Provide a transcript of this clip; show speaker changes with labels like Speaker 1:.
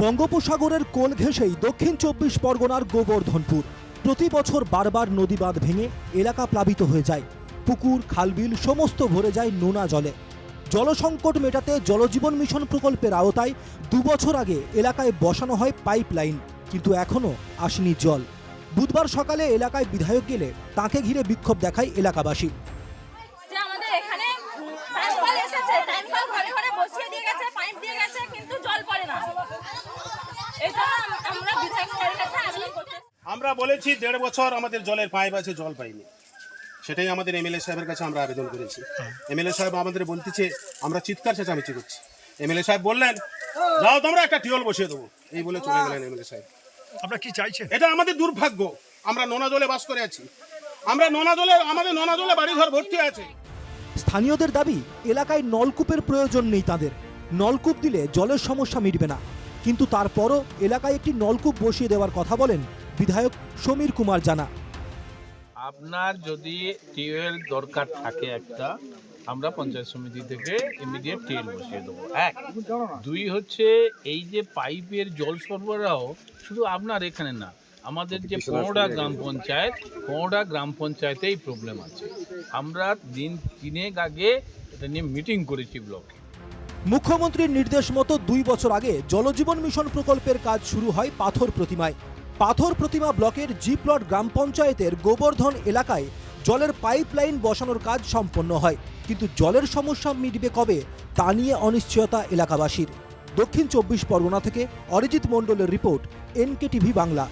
Speaker 1: বঙ্গোপসাগরের কোল ঘেঁষেই দক্ষিণ চব্বিশ পরগনার গোবর্ধনপুর। প্রতি বছর বারবার নদী বাঁধ ভেঙে এলাকা প্লাবিত হয়ে যায়। পুকুর, খালবিল সমস্ত ভরে যায় নোনা জলে। জলসংকট মেটাতে জলজীবন মিশন প্রকল্পের আওতায় দুবছর আগে এলাকায় বসানো হয় পাইপ লাইন কিন্তু এখনও আসেনি জল। বুধবার সকালে এলাকায় বিধায়ক গেলে তাকে ঘিরে বিক্ষোভ দেখায় এলাকাবাসী
Speaker 2: যে আমাদের এখানে টাইম কল এসেছে টাইম কল ঘরে ঘরে বসিয়ে দিয়ে গেছে পাইপ দিয়ে গেছে কিন্তু জল পড়ে না এই জন্য আম- আমরা বিধায়ক স্যারের কাছে আবেদন করতে
Speaker 3: আমরা বলেছি দেড় বছর আমাদের জলের পাইপ আছে জল পাইনি। সেটাই আমাদের এমএলএ সাহেবের কাছে আমরা আবেদন করেছি। এমএলএ সাহেব আমাদের বলতেছে আমরা চিৎকার চেঁচামেচি করছি। এমএলএ সাহেব বললেন যাও তোমরা একটা টিউল বসিয়ে দেবো। এই বলে চলে গেলেন এমএলএ সাহেব।
Speaker 4: আপনারা কি চাইছেন?
Speaker 3: এটা আমাদের দুর্ভাগ্য। আমরা নোনা জলে বাস করে আছি। আমরা নোনা জলে আমাদের নোনা জলে বাড়িঘর ভর্তি আছে।
Speaker 1: স্থানীয়দের দাবি এলাকায় নলকূপের প্রয়োজন নেই তাদের। নলকূপ দিলে জলের সমস্যা মিটবে না। কিন্তু তারপরও এলাকায় একটি নলকূপ বসিয়ে দেওয়ার কথা বলেন বিধায়ক সমীর কুমার জানা।
Speaker 5: আপনার যদি টিউবওয়েল দরকার থাকে একটা আমরা পঞ্চায়েত সমিতি থেকে ইমিডিয়েট টিউবওয়েল বসিয়ে দেবো। এক। দুই হচ্ছে এই যে পাইপের জল সরবরাহ শুধু আপনার এখানে না আমাদের যে পনেরোটা গ্রাম পঞ্চায়েত পনেরোটা গ্রাম পঞ্চায়েতেই প্রবলেম আছে। আমরা দিন তিনেক আগে এটা নিয়ে মিটিং করেছি ব্লকে।
Speaker 1: মুখ্যমন্ত্রীর নির্দেশ মতো দুই বছর আগে জলজীবন মিশন প্রকল্পের কাজ শুরু হয় পাথর প্রতিমায়। পাথর প্রতিমা ব্লকের জিপ্লট গ্রাম পঞ্চায়েতের গোবর্ধন এলাকায় জলের পাইপলাইন বসানোর কাজ সম্পন্ন হয়। কিন্তু জলের সমস্যা মিটবে কবে, তা নিয়ে অনিশ্চয়তা এলাকাবাসীর। দক্ষিণ চব্বিশ পরগনা থেকে অরিজিৎ মণ্ডলের রিপোর্ট এনকে টিভি বাংলা।